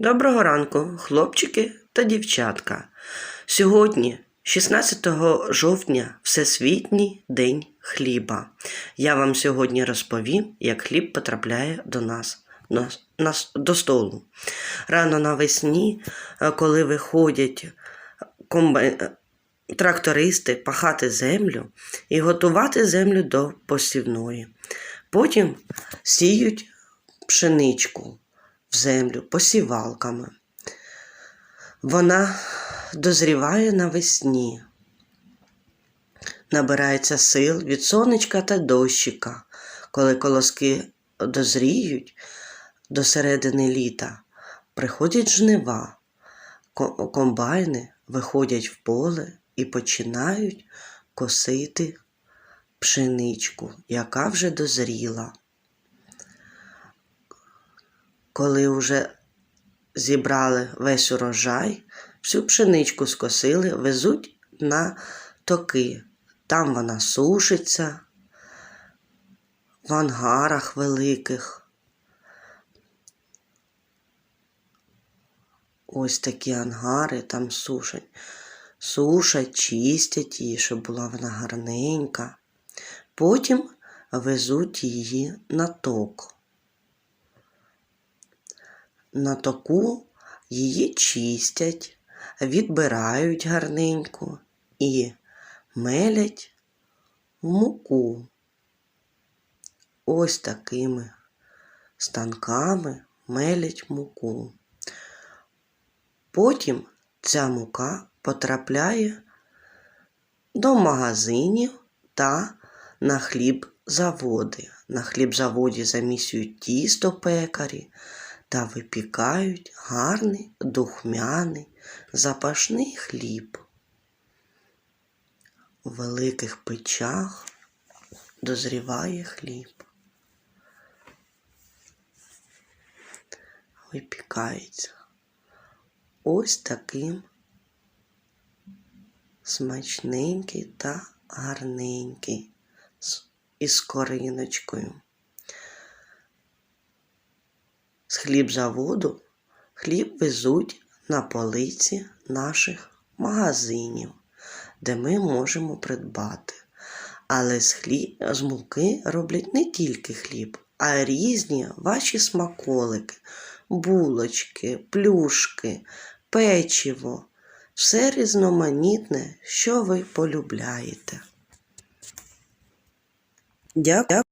Доброго ранку, хлопчики та дівчатка. Сьогодні, 16 жовтня, Всесвітній день хліба. Я вам сьогодні розповім, як хліб потрапляє до нас, на- нас до столу. Рано навесні, е, коли виходять комбай... е, трактористи пахати землю і готувати землю до посівної. Потім сіють пшеничку в землю посівалками. Вона дозріває навесні, набирається сил від сонечка та дощика, коли колоски дозріють до середини літа, приходять жнива, комбайни виходять в поле і починають косити пшеничку, яка вже дозріла коли вже зібрали весь урожай, всю пшеничку скосили, везуть на токи. Там вона сушиться в ангарах великих. Ось такі ангари там сушать. Сушать, чистять її, щоб була вона гарненька. Потім везуть її на ток. На току її чистять, відбирають гарненько і мелять муку. Ось такими станками мелять муку. Потім ця мука потрапляє до магазинів та на хлібзаводи. На хлібзаводі замісюють тісто пекарі та випікають гарний духмяний запашний хліб. У великих печах дозріває хліб. Випікається ось таким смачненький та гарненький із кориночкою з хлібзаводу хліб везуть на полиці наших магазинів, де ми можемо придбати. Але з, хліб, з муки роблять не тільки хліб, а різні ваші смаколики, булочки, плюшки, печиво, все різноманітне, що ви полюбляєте. Дякую.